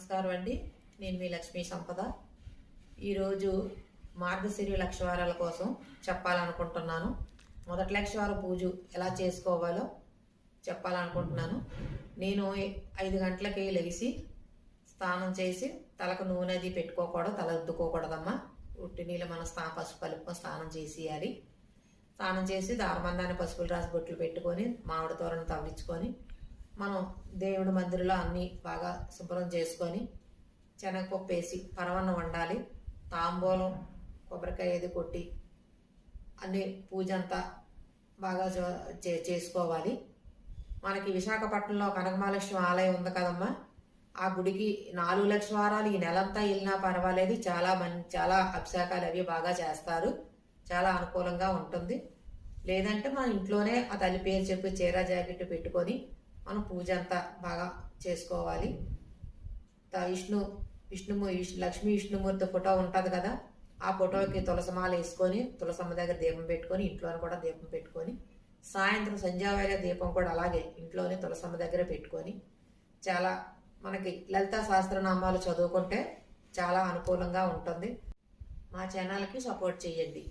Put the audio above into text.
నమస్కారం అండి. నేను మీ లక్ష్మీ సంపద. ఈరోజు మార్గశిరి లక్షవారాల కోసం చెప్పాలనుకుంటున్నాను. మొదటి లక్షవార పూజ ఎలా చేసుకోవాలో చెప్పాలనుకుంటున్నాను. నేను ఐదు గంటలకి లెగిసి స్నానం చేసి తలకు నూనె అది పెట్టుకోకూడదు తల రుద్దుకోకూడదమ్మా. ఉట్టి నీళ్ళు మన స్నా పసుపు కలుపుకొని స్నానం చేసేయాలి. స్నానం చేసి దారమందాన్ని పసుపులు రాసి బొట్లు పెట్టుకొని మామిడి తోరను తవ్వించుకొని మనం దేవుడి మందిరంలో అన్నీ బాగా శుభ్రం చేసుకొని శనగపప్పు వేసి పరవన్నం వండాలి. తాంబూలం కొబ్బరికాయ ఏది కొట్టి అన్ని పూజ అంతా బాగా చే- చే- చేసుకోవాలి. మనకి విశాఖపట్నంలో కనకమహాలక్ష్మి ఆలయం ఉంది కదమ్మా. ఆ గుడికి నాలుగు లక్షల వారాలు ఈ నెలంతా వెళ్ళినా పర్వాలేదు. చాలా మన్ చాలా అభిషేకాలు అవి బాగా చేస్తారు. చాలా అనుకూలంగా ఉంటుంది. లేదంటే మన ఇంట్లోనే ఆ తల్లి పేరు చెప్పి చీర జాకెట్ పెట్టుకొని మనం పూజ అంతా బాగా చేసుకోవాలి. త- విష్ణు విష్ణుము విష్ణు లక్ష్మీ విష్ణుమూర్తి ఫోటో ఉంటుంది కదా ఆ ఫోటోకి తులసమాల వేసుకొని తులసమ్మ దగ్గర దీపం పెట్టుకొని ఇంట్లోనే కూడా దీపం పెట్టుకొని సాయంత్రం సంధ్యావేళ దీపం కూడా అలాగే ఇంట్లోనే తులసమ్మ దగ్గర పెట్టుకొని చాలా మనకి లలితా సహస్రనామాలు చదువుకుంటే చాలా అనుకూలంగా ఉంటుంది. మా ఛానల్కి సపోర్ట్ చేయండి.